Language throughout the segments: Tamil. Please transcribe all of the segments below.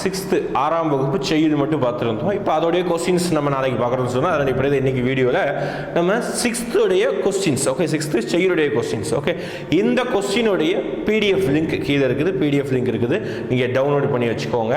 சிக்ஸ்த்து ஆறாம் வகுப்பு செய்யுள் மட்டும் பார்த்துருந்தோம். இப்போ அதோடைய கொஸ்டின்ஸ் நம்ம நாளைக்கு பார்க்குறோம்னு சொன்னால் அதனால் அடிப்படையில் இன்றைக்கி வீடியோவில் நம்ம சிக்ஸ்த்துடைய கொஸ்டின்ஸ் ஓகே சிக்ஸ்த்து செய்யுளுடைய கொஸ்டின்ஸ் ஓகே இந்த கொஸ்டினுடைய பிடிஎஃப் லிங்க் கீழே இருக்குது. பிடிஎஃப் லிங்க் இருக்குது. நீங்கள் டவுன்லோட் பண்ணி வச்சுக்கோங்க.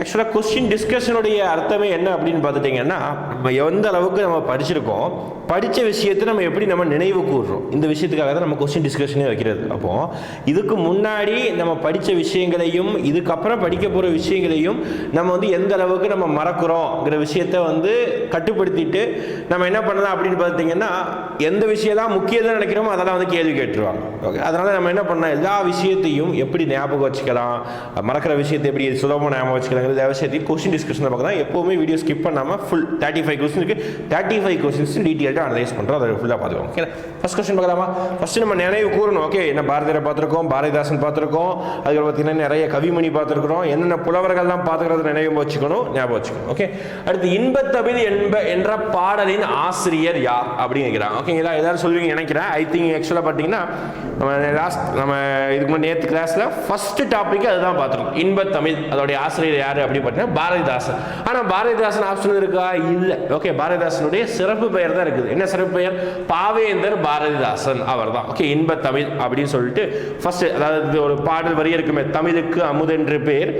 ஆக்சுவலாக கொஸ்டின் டிஸ்கஷனுடைய அர்த்தமே என்ன அப்படின்னு பார்த்துட்டிங்கன்னா நம்ம எந்த அளவுக்கு நம்ம படிச்சிருக்கோம் படித்த விஷயத்தை நம்ம எப்படி நம்ம நினைவு கூறுறோம் இந்த விஷயத்துக்காக தான் நம்ம கொஸ்டின் டிஸ்கஷனே வைக்கிறது. அப்போது இதுக்கு முன்னாடி நம்ம படித்த விஷயங்களையும் இதுக்கப்புறம் படிக்க போகிற விஷயங்கள் செய்திகளையும் நம்ம வந்து எந்த அளவுக்கு நம்ம மறக்கிறோங்கிற விஷயத்த வந்து கட்டுப்படுத்திட்டு நம்ம என்ன பண்ணலாம் அப்படின்னு பார்த்தீங்கன்னா எந்த விஷயம் தான் முக்கியதான் நினைக்கிறோமோ அதெல்லாம் வந்து கேள்வி கேட்டுருவாங்க. ஓகே அதனால் நம்ம என்ன பண்ணலாம்? எல்லா விஷயத்தையும் எப்படி ஞாபகம் வச்சுக்கலாம்? மறக்கிற விஷயத்தை எப்படி சுலபமாக ஞாபகம் வச்சுக்கலாங்கிறது எல்லா விஷயத்தையும் கொஸ்டின் டிஸ்கஷன் பார்க்கலாம். எப்போவுமே வீடியோ ஸ்கிப் பண்ணாமல் ஃபுல் தேர்ட்டி ஃபைவ் கொஸ்டினுக்கு தேர்ட்டி ஃபைவ் கொஸ்டின்ஸ் டீட்டெயில்டாக அனலைஸ் பண்ணுறோம் அதை ஃபுல்லாக பார்த்துக்கோங்க ஓகே ஃபஸ்ட் கொஸ்டின் பார்க்கலாமா? ஃபஸ்ட்டு நம்ம நினைவு கூறணும். ஓகே என்ன பாரதியாரை பார்த்துருக்கோம் பாரதிதாசன் பார்த்துருக்கோம். அதுக்கப்புறம் பார்த்தீங்கன்னா நிறைய கவிமணி பார்த்துருக்குறோம். என்னென்ன புலவர்கள்லாம் பார்த்துக்கிறது நினைவு வச்சுக்கணும் ஞாபகம் வச்சுக்கணும். ஓகே அடுத்து இன்பத்தமிழ் என்ப என்ற பாடலின் ஆசிரியர் யார் அப்படின்னு கேட்குறாங்க. ஓகேங்களா ஏதாவது சொல்லுவீங்க நினைக்கிறேன். ஐ திங்க் ஆக்சுவலாக பார்த்தீங்கன்னா நம்ம லாஸ்ட் நம்ம இதுக்கு முன்னாடி நேற்று கிளாஸில் ஃபர்ஸ்ட் டாபிக் அதுதான் பார்த்துருக்கோம். இன்பத்தமிழ் அதோடைய ஆசிரியர் யார் அப்படின்னு பார்த்தீங்கன்னா பாரதிதாசன். ஆனால் பாரதிதாசன் ஆப்ஷன் இருக்கா? இல்லை. ஓகே பாரதிதாசனுடைய சிறப்பு பெயர் தான் இருக்குது. என்ன சிறப்பு பெயர்? பாவேந்தர் பாரதிதாசன் அவர் தான் ஓகே இன்பத்தமிழ் அப்படின்னு சொல்லிட்டு ஃபர்ஸ்ட் அதாவது ஒரு பாடல் வரி இருக்குமே. தமிழுக்கு அமுதென்று பேர்.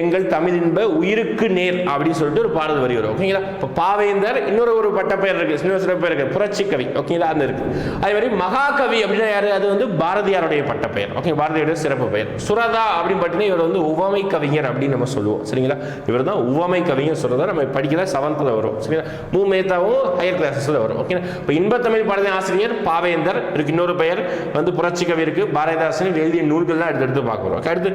எங்கள் தமிழ் இன்ப உயிருக்கு நேர் அப்படின்னு சொல்லிட்டு ஒரு பாடல் வரி வரும் ஓகேங்களா இப்போ பாவேந்தர் இன்னொரு ஒரு பட்ட பெயர் இருக்கு. இன்னொரு சிறப்பு இருக்கு. புரட்சி கவி ஓகேங்களா அந்த இருக்கு. அதே மாதிரி மகாகவி அப்படின்னா யாரு? அது வந்து பாரதியாருடைய பட்ட பெயர். ஓகே பாரதியாருடைய சிறப்பு பெயர். சுரதா அப்படின்னு பார்த்தீங்கன்னா இவர் வந்து உவமை கவிஞர் அப்படின்னு நம்ம சொல்லுவோம். சரிங்களா? இவர் தான் உவமை கவிஞர் சுரதா. நம்ம படிக்கிற செவன்த்தில் வரும். சரிங்களா? மூ மேத்தாவும் ஹையர் கிளாஸஸில் வரும். ஓகே இப்போ இன்பத்தமிழ் பாடலின் ஆசிரியர் பாவேந்தர். இருக்கு இன்னொரு பெயர் வந்து புரட்சி கவி இருக்கு. பாரதிதாசன் எழுதிய நூல்கள்லாம் எடுத்து எடுத்து பார்க்குறோம் அடுத்து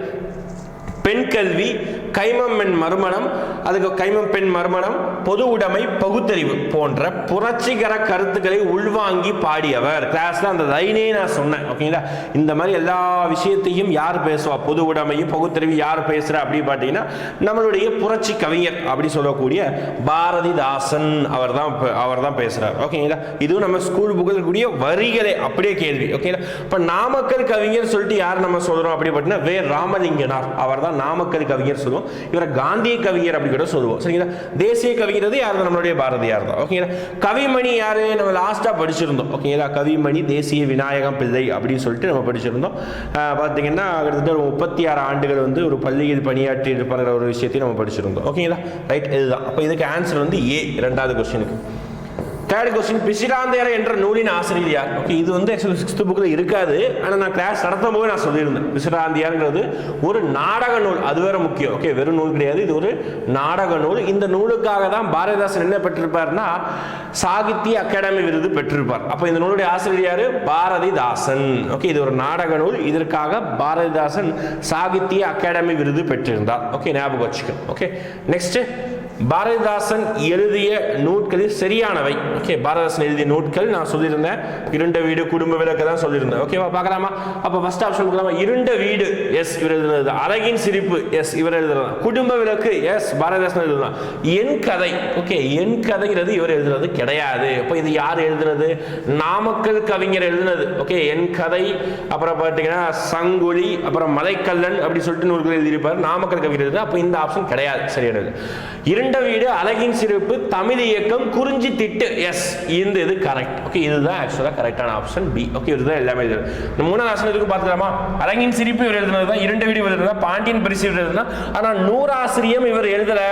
பெண் கல்வி கைமம் பெண் மறுமணம் அதுக்கு கைமம் பெண் மறுமணம் பொது உடைமை பகுத்தறிவு போன்ற புரட்சிகர கருத்துக்களை உள்வாங்கி பாடியவர். கிளாஸ்ல அந்த லைனே நான் சொன்னேன் ஓகேங்களா இந்த மாதிரி எல்லா விஷயத்தையும் யார் பேசுவா? பொது உடைமையும் பகுத்தறிவு யார் பேசுகிறா அப்படி பார்த்தீங்கன்னா நம்மளுடைய புரட்சி கவிஞர் அப்படி சொல்லக்கூடிய பாரதிதாசன் அவர் தான் அவர் தான் பேசுறார் ஓகேங்களா இதுவும் நம்ம ஸ்கூல் புக்கில் கூடிய வரிகளே அப்படியே கேள்வி ஓகேங்களா இப்போ நாமக்கல் கவிஞர் சொல்லிட்டு யார் நம்ம சொல்றோம் அப்படி பார்த்தீங்கன்னா வே. ராமலிங்கனார். அவர் தான் நாமக்கல் கவிஞர் சொல்லுவோம். இவரை காந்திய கவிஞர் அப்படி கூட சொல்லுவோம். சரிங்களா? தேசிய கவிஞர் யார் நம்மளுடைய பாரதியார் தான். ஓகேங்களா? கவிமணி யாரு? நம்ம லாஸ்டா படிச்சிருந்தோம். ஓகேங்களா? கவிமணி தேசிய விநாயகம் பிள்ளை அப்படின்னு சொல்லிட்டு நம்ம படிச்சிருந்தோம். பார்த்தீங்கன்னா கிட்டத்தட்ட ஒரு முப்பத்தி ஆறு ஆண்டுகள் வந்து ஒரு பள்ளியில் பணியாற்றி இருப்பாங்கிற ஒரு விஷயத்தையும் நம்ம படிச்சிருந்தோம். ஓகேங்களா? ரைட் இதுதான். அப்போ இதுக்கு ஆன்சர் வந்து ஏ ரெண்டாவது கொஸ்டினுக்கு தேர்ட் கொஸ்டின் பிசிராந்தையர் என்ற நூலின் ஆசிரியர் யார்? ஓகே இது வந்து ஆக்சுவலி சிக்ஸ்த் புக்கில் இருக்காது. ஆனால் நான் கிளாஸ் நடத்தும் போது நான் சொல்லியிருந்தேன். பிசிராந்தியார்ங்கிறது ஒரு நாடக நூல். அது வேற முக்கியம். ஓகே வெறும் நூல் கிடையாது. இது ஒரு நாடக நூல். இந்த நூலுக்காக தான் பாரதிதாசன் என்ன பெற்றிருப்பார்னா சாகித்ய அகாடமி விருது பெற்றிருப்பார். அப்போ இந்த நூலுடைய ஆசிரியர் யாரு? பாரதிதாசன். ஓகே இது ஒரு நாடக நூல். இதற்காக பாரதிதாசன் சாகித்ய அகாடமி விருது பெற்றிருந்தார். ஓகே ஞாபகம் வச்சுக்கணும். ஓகே நெக்ஸ்ட் பாரதிதாசன் எழுதிய நூட்களில் சரியானவை. ஓகே பாரதிதாசன் எழுதிய நூட்கள் நான் சொல்லியிருந்தேன். இருண்ட வீடு குடும்ப விளக்கு தான் சொல்லியிருந்தேன். ஓகேவா பார்க்கலாமா? அப்போ ஃபர்ஸ்ட் ஆப்ஷன் பார்க்கலாமா இருண்ட வீடு. எஸ் இவர் எழுதுனது. அழகின் சிரிப்பு. எஸ் இவர் எழுதுறது குடும்ப விளக்கு. எஸ் பாரதிதாசன் எழுதுனா என் கதை. ஓகே என் கதைங்கிறது இவர் எழுதுனது கிடையாது. அப்போ இது யார் எழுதுனது? நாமக்கல் கவிஞர் எழுதுனது. ஓகே என் கதை. அப்புறம் பார்த்தீங்கன்னா சங்குலி அப்புறம் மலைக்கல்லன் அப்படி சொல்லிட்டு நூல்கள் எழுதியிருப்பார். நாமக்கல் கவிஞர் எழுதுனா அப்போ இந்த ஆப்ஷன் கிடையாது. சரியானது. இரண்டு வீடு அழகின் சிறப்பு தமிழ் இயக்கம் குறிஞ்சி திட்டு. எஸ் இந்த இது கரெக்ட் ஓகே இதுதான் ஆக்சுவலாக கரெக்டான ஆப்ஷன் பி ஓகே இதுதான் எல்லாமே இது. மூணாவது ஆப்ஷன் எதுக்கு பார்த்துக்கலாமா அழகின் சிரிப்பு இவர் எழுதுனது தான் இரண்டு வீடு இவர் எழுதுனா பாண்டியன் பரிசு இவர் எழுதுனா ஆனால் நூறாசிரியம் இவர் எழுதலை.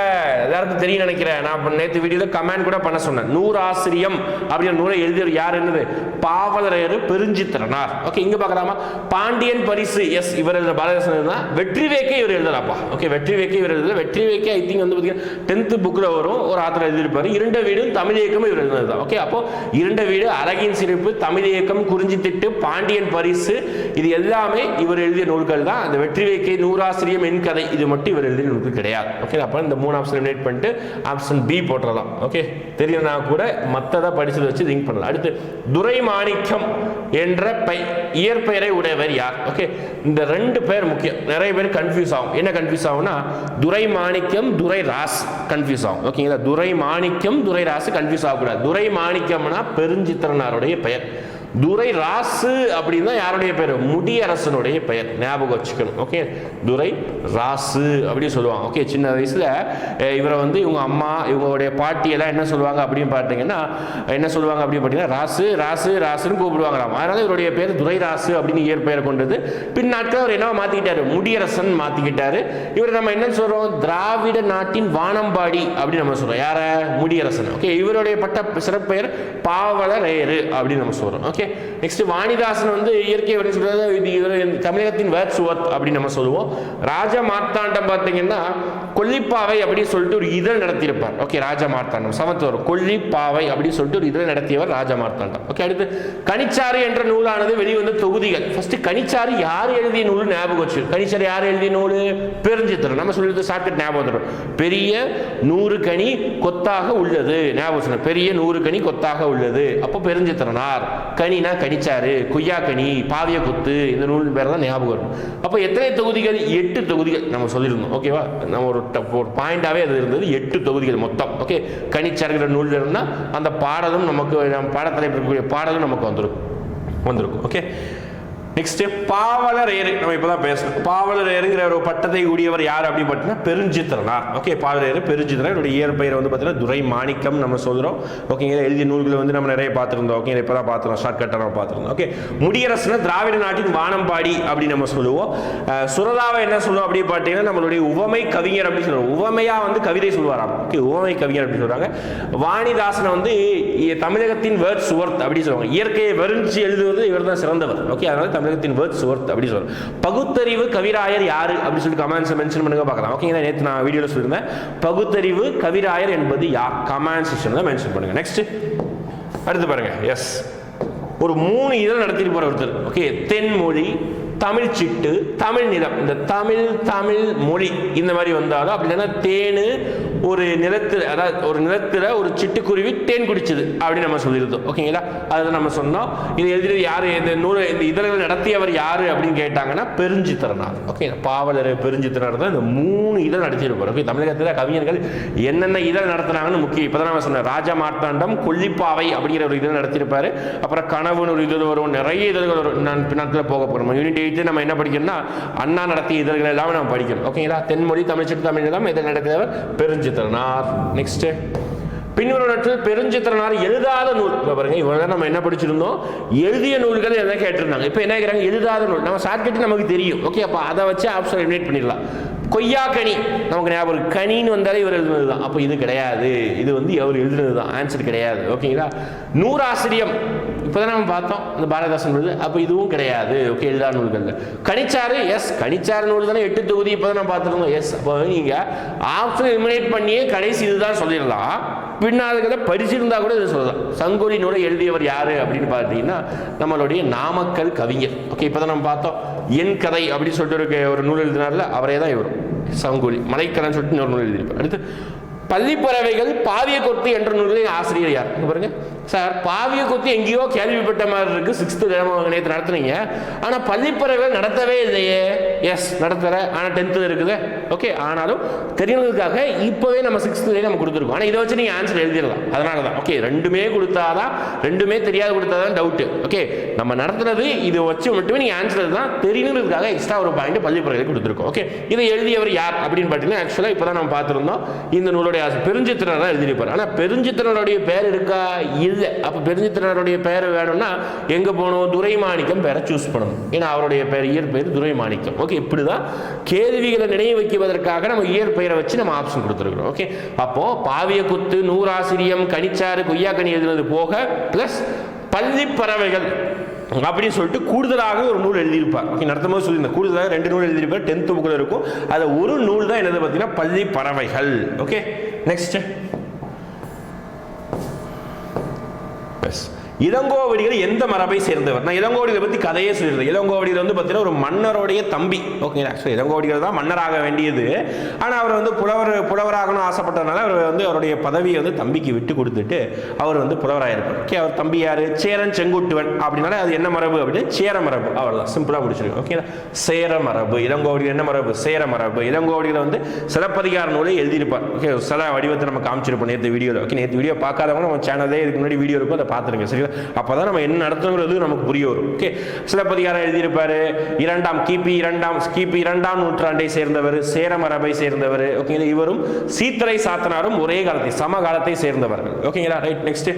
எல்லாருக்கும் தெரியும் நினைக்கிறேன். நான் நேற்று நேத்து வீடியோல கமெண்ட் கூட பண்ண சொன்னேன். நூறாசிரியம் அப்படின்னு நூலை எழுதியவர் யார் என்னது? பாவலரையர் பெருஞ்சித்திரனார். ஓகே இங்க பார்க்கலாமா? பாண்டியன் பரிசு. எஸ் இவர் எழுதுற பாரதிதாசன் எழுதுனா வெற்றி வேக்கை இவர் எழுதலாப்பா ஓகே வெற்றி வேக்கை இவர் எழுதல. வெற்றி வேக்கை ஐ திங்க் வந்து பார்த்தீங்கன்னா டென்த்து புக்கில் வரும் ஒரு ஆத்திர எழுதியிருப்பாரு. இரண்ட வீடும் தமிழ் இயக்கம் இவர் எழுதுனது தான் ஓகே அப்போ இரண்ட வீடு அழகின் சிரிப்பு தமிழ் இயக்கம் குறிஞ்சி திட்டு பாண்டியன் பரிசு இது எல்லாமே இவர் எழுதிய நூல்கள் தான். அந்த வெற்றி வேக்கை நூறாசிரியம் என் கதை இது மட்டும் இவர் எழுதிய நூல்கள் கிடையாது. ஓகே அப்போ இந்த மூணு ஆப்ஷன் எலிமினேட் பண்ணிட்டு ஆப்ஷன் பி போட்டுறலாம். ஓகே தெரியலனா கூட மற்றதை படிச்சதை வச்சு திங்க் பண்ணலாம். அடுத்து துரை மாணிக்கம் என்ற பை இயற்பெயரை உடையவர் யார்? ஓகே இந்த ரெண்டு பேர் முக்கியம். நிறைய பேர் கன்ஃபியூஸ் ஆகும். என்ன கன்ஃபியூஸ் ஆகும்னா துரை மாணிக்கம் துரை ராஸ் கன்ஃபியூஸ் ஆகும். ஓகேங்களா துரை மாணிக்கம் துரை ராசு கன்ஃபியூஸ் ஆகக்கூடாது. துரை மாணிக்கம்னா பெருஞ்சித்திரனாருடைய பெயர். துரை ராசு அப்படின்னா யாருடைய பேர்? முடியரசனுடைய பெயர். ஞாபகம் வச்சுக்கணும். ஓகே துரை ராசு அப்படின்னு சொல்லுவாங்க. ஓகே சின்ன வயசுல இவரை வந்து இவங்க அம்மா இவங்களுடைய பாட்டியெல்லாம் என்ன சொல்லுவாங்க அப்படின்னு பார்த்தீங்கன்னா என்ன சொல்லுவாங்க அப்படின்னு பார்த்தீங்கன்னா ராசு ராசு ராசுன்னு கூப்பிடுவாங்களாம். அதனால இவருடைய பேர் துரை ராசு அப்படின்னு இயற்பெயர் கொண்டது. பின்னாட்கள் அவர் என்னவா மாத்திக்கிட்டாரு? முடியரசன் மாத்திக்கிட்டாரு. இவர் நம்ம என்ன சொல்றோம்? திராவிட நாட்டின் வானம்பாடி அப்படின்னு நம்ம சொல்றோம். யார? முடியரசன். ஓகே இவருடைய பட்ட சிறப்பெயர் பாவலரேறு அப்படின்னு நம்ம சொல்றோம். ஓகே ஓகே நெக்ஸ்ட் வாணிதாசன் வந்து இயற்கை வரை சொல்றது இது தமிழகத்தின் வேர்ட்ஸ் தமிழகத்தின் அப்படின்னு நம்ம சொல்லுவோம். ராஜ மார்த்தாண்டம் பார்த்தீங்கன்னா கொல்லிப்பாவை அப்படின்னு சொல்லிட்டு ஒரு இதழ் நடத்தியிருப்பார். ஓகே ராஜ மார்த்தாண்டம் சமத்துவர் கொல்லிப்பாவை அப்படின்னு சொல்லிட்டு ஒரு இதழ் நடத்தியவர் ராஜ மார்த்தாண்டம். ஓகே அடுத்து கனிச்சாறு என்ற நூலானது வெளிவந்த தொகுதிகள். ஃபர்ஸ்ட் கனிச்சாறு யார் எழுதிய நூல் ஞாபகம் வச்சு? கனிச்சாறு யார் எழுதிய நூல்? பெருஞ்சித்திரம் நம்ம சொல்லிட்டு ஷார்ட்கட் ஞாபகம் வந்துடும் பெரிய நூறு கனி கொத்தாக உள்ளது. ஞாபகம் பெரிய நூறு கனி கொத்தாக உள்ளது. அப்போ பெருஞ்சித்திரனார். கனினா கனிச்சாறு கனி பாவிய கொத்து இந்த நூல் பேர் தான் ஞாபகம் வரும். அப்போ எத்தனை தொகுதிகள்? எட்டு தொகுதிகள். நம்ம சொல்லியிருந்தோம் ஓகேவா நம்ம ஒரு ஒரு பாயிண்டாகவே அது இருந்தது எட்டு தொகுதிகள் மொத்தம் ஓகே கனிச்சாறுங்கிற நூல் இருந்தால் அந்த பாடலும் நமக்கு நம்ம பாடத்தலைப்பு இருக்கக்கூடிய பாடலும் நமக்கு வந்துடும் வந்திருக்கும் ஓகே நெக்ஸ்ட் பாவலர் ஏறு நம்ம இப்பதான் பேசணும். பாவலர் ஏறுங்கிற ஒரு பட்டத்தை கூடியவர் யார் அப்படின்னு பார்த்தீங்கன்னா பெருஞ்சித்திரனார். ஓகே பாவலர் ஏறு பெருஞ்சித்திரன் என்னுடைய இயற்பெயர் வந்து பார்த்தீங்கன்னா துரை மாணிக்கம் நம்ம சொல்றோம். ஓகேங்க எழுதிய நூல்களை வந்து நம்ம நிறைய பார்த்துருந்தோம். ஓகே இப்பதான் பார்த்துருந்தோம். ஷார்ட்கட்டாக நம்ம பார்த்துருந்தோம். ஓகே முடியரசுனா திராவிட நாட்டின் வானம்பாடி அப்படின்னு நம்ம சொல்லுவோம். சுரதாவை என்ன சொல்லுவோம் அப்படின்னு பார்த்தீங்கன்னா நம்மளுடைய உவமை கவிஞர் அப்படின்னு சொல்லுவோம் உவமையா வந்து கவிதை சொல்லுவாராம். ஓகே உவமை கவிஞர் அப்படின்னு சொல்றாங்க. வாணிதாசனை வந்து தமிழகத்தின் வேர்ட்ஸ் ஒர்த் அப்படின்னு சொல்லுவாங்க. இயற்கையை வரிஞ்சு எழுதுவது இவர் தான் சிறந்தவர். ஓகே அதனால தமிழகத்தின் வேர்ட்ஸ் ஒர்த் அப்படி சொல்லுவாங்க பகுத்தறிவு கவிராயர் யாரு அப்படின்னு சொல்லி கமெண்ட்ஸ் மென்ஷன் பண்ணுங்க பார்க்கலாம். ஓகேங்களா நேற்று நான் வீடியோவில் சொல்லியிருந்தேன். பகுத்தறிவு கவிராயர் என்பது யார்? கமெண்ட் செக்ஷனில் மென்ஷன் பண்ணுங்க. நெக்ஸ்ட் அடுத்து பாருங்க. எஸ் ஒரு மூணு இதழ் நடத்திட்டு போற ஒருத்தர். ஓகே தென்மொழி தமிழ் சிட்டு தமிழ் நிலம் இந்த தமிழ் தமிழ் மொழி இந்த மாதிரி வந்தாலும் அப்படி இல்லைன்னா தேனு ஒரு நிலத்தில் அதாவது ஒரு நிலத்தில் ஒரு சிட்டுக்குருவி தேன் குடிச்சது அப்படின்னு நம்ம சொல்லியிருந்தோம். ஓகேங்களா? அதை நம்ம சொன்னோம். இது எழுதியது யார்? இந்த நூல் இந்த இதழ்கள் நடத்தியவர் யார் அப்படின்னு கேட்டாங்கன்னா பெருஞ்சித்திரனார். ஓகே பாவலர் பெருஞ்சித்திரனார் தான் இந்த மூணு இதழ் நடத்தியிருப்பார் ஓகே தமிழகத்தில் கவிஞர்கள் என்னென்ன இதழ் நடத்துனாங்கன்னு முக்கியம். இப்போ தான் நம்ம சொன்னேன் ராஜா மார்த்தாண்டம் கொல்லிப்பாவை அப்படிங்கிற ஒரு இதழ் நடத்தியிருப்பார். அப்புறம் கனவுன்னு ஒரு இதழ் வரும் நிறைய இதழ்கள் வரும். நான் பின்னாட்களில் போக போகிறோம் யூனிட் எயித்து நம்ம என்ன படிக்கணும்னா அண்ணா நடத்திய இதழ்கள் எல்லாமே நம்ம படிக்கணும். ஓகேங்களா? தென்மொழி தமிழ் சிட்டு தமிழ் எல்லாம் இதில் நடத்தியவர் பெருஞ்சித்திரனார். நெக்ஸ்ட் பின்வரும் பெருஞ்சித்திரனார் எழுதாத நூல். இப்போ பாருங்க இவ்வளவு நம்ம என்ன படிச்சிருந்தோம்? எழுதிய நூல்கள் எதாவது கேட்டிருந்தாங்க. இப்போ என்ன கேட்குறாங்க எழுதாத நூல். நம்ம ஷார்ட்கட் நமக்கு தெரியும். ஓகே அப்போ அதை வச்சு ஆப்ஷன் எலிமினேட் பண்ணிடலாம். கொய்யா கனி. நமக்கு ஞாபகம் கனின்னு வந்தாலே இவர் எழுதுனது தான் அப்போ இது கிடையாது. இது வந்து அவர் எழுதுனது தான் ஆன்சர் கிடையாது ஓகேங்களா நூறாசிரியம். இப்போதான் நம்ம பார்த்தோம். இந்த பாரதிதாசன் விருது அப்போ இதுவும் கிடையாது. ஓகே எழுதா நூல்கள் கனிச்சாறு எஸ் கணிச்சாறு நூல் தானே எட்டு தொகுதி இப்போ தான் நம்ம பார்த்துருந்தோம். எஸ் அப்போ நீங்கள் ஆப்ஷன் எலிமினேட் பண்ணியே கடைசி இதுதான் சொல்லிடலாம். பின்னாளுகளை படிச்சிருந்தா கூட இது சொல்லலாம். சங்கொலி நூலை எழுதியவர் யாரு அப்படின்னு பார்த்தீங்கன்னா நம்மளுடைய நாமக்கல் கவிஞர். ஓகே இப்போதான் நம்ம பார்த்தோம். என் கதை அப்படின்னு சொல்லிட்டு ஒரு நூல் எழுதினார்ல அவரே தான் இவரும். சங்கொலி மலைக்கலன்னு சொல்லிட்டு இன்னொரு நூல் எழுதியிருப்பார். அடுத்து பள்ளி பறவைகள் பாவிய கொத்து என்ற நூலின் ஆசிரியர் யார்? பாருங்க. சார் பாவியை குத்தி எங்கேயோ கேள்விப்பட்ட மாதிரி இருக்குது சிக்ஸ்த்து நேற்று நடத்துனீங்க. ஆனால் பள்ளிப்பறவை நடத்தவே இல்லையே. எஸ் நடத்துகிற ஆனால் டென்த்தில் இருக்குது. ஓகே ஆனாலும் தெரியறதுக்காக இப்போவே நம்ம சிக்ஸ்த்துலேயே நம்ம கொடுத்துருக்கோம். ஆனால் இதை வச்சு நீங்கள் ஆன்சர் எழுதிடலாம். அதனால தான் ஓகே ரெண்டுமே கொடுத்தாதான் ரெண்டுமே தெரியாது கொடுத்தாதான் டவுட்டு ஓகே நம்ம நடத்துனது இதை வச்சு மட்டுமே நீங்கள் ஆன்சர் தான் தெரியணுன்றதுக்காக எக்ஸ்ட்ரா ஒரு பாயிண்ட் பள்ளிப்பறவை கொடுத்துருக்கோம். ஓகே இதை எழுதியவர் யார் அப்படின்னு பார்த்தீங்கன்னா ஆக்சுவலாக இப்போ தான் நம்ம பார்த்துருந்தோம். இந்த நூலுடைய ஆசிரியர் பெருஞ்சித்திரர் தான் எழுதியிருப்பார். ஆனால் பெருஞ்சித்திரனுடைய பேர் இருக்கா? இல்லை. அப்போ பெருஞ்சித்திரனுடைய பெயர் வேணும்னா எங்கே போகணும்? துரைமாணிக்கம் பெயரை சூஸ் பண்ணணும். ஏன்னா அவருடைய பெயர் இயற்பெயர் துரைமாணிக்கம். ஓகே இப்படி தான் கேள்விகளை நினைவு வைக்குவதற்காக நம்ம இயற்பெயரை வச்சு நம்ம ஆப்ஷன் கொடுத்துருக்குறோம். ஓகே அப்போது பாவிய குத்து நூறாசிரியம் கனிச்சாறு கொய்யாக்கனி எழுதுனது போக ப்ளஸ் பள்ளி பறவைகள் அப்படின்னு சொல்லிட்டு கூடுதலாக ஒரு நூல் எழுதியிருப்பார். நடத்தும் போது சொல்லியிருந்தேன். கூடுதலாக ரெண்டு நூல் எழுதியிருப்பார். டென்த்து புக்கில் இருக்கும். அதை ஒரு நூல் தான் என்னது பார்த்தீங்கன்னா? பள்ளி பறவைகள் ஓகே நெக்ஸ்ட்டு எஸ் இளங்கோவடிகள் எந்த மரபை சேர்ந்தவர்? நான் இளங்கோவடிகளை பற்றி கதையே சொல்லியிருந்தேன் இளங்கோவடிகள் வந்து பார்த்தீங்கன்னா ஒரு மன்னருடைய தம்பி. ஓகேங்களா ஆக்சுவலி இளங்கோவடிகள் தான் மன்னராக வேண்டியது. ஆனால் அவர் வந்து புலவர் புலவராகணும் ஆசைப்பட்டதுனால அவர் வந்து அவருடைய பதவியை வந்து தம்பிக்கு விட்டு கொடுத்துட்டு அவர் வந்து புலவராயிருப்பார். ஓகே அவர் தம்பி யார்? சேரன் செங்குட்டுவன் அப்படின்னால அது என்ன மரபு அப்படின்னு? சேர மரபு. அவ்வளோதான் சிம்பிளாக முடிச்சிருக்கோம் ஓகே சேர மரபு. இளங்கோவடிகள் என்ன மரபு? சேர மரபு. இளங்கோவடிகளை வந்து சிலப்பதிகார நூலை எழுதியிருப்பார். ஓகே சில வடிவத்தை நம்ம காமிச்சிருப்போம் நேற்று வீடியோவில் ஓகே நேற்று வீடியோ பார்க்காதவங்க நம்ம சேனலே இதுக்கு முன்னாடி வீடியோ இருக்கும் அதை பார்த்துருங்க. சரி சரிங்களா அப்போ தான் நம்ம என்ன நடத்துங்கிறது நமக்கு புரிய வரும். ஓகே சிலப்பதிகாரம் எழுதியிருப்பார் இரண்டாம் கிபி இரண்டாம் கிபி இரண்டாம் நூற்றாண்டை சேர்ந்தவர் சேரமரபை சேர்ந்தவர் ஓகேங்களா இவரும் சீத்தலை சாத்தனாரும் ஒரே காலத்தை சம காலத்தை சேர்ந்தவர்கள் ஓகேங்களா ரைட் நெக்ஸ்ட்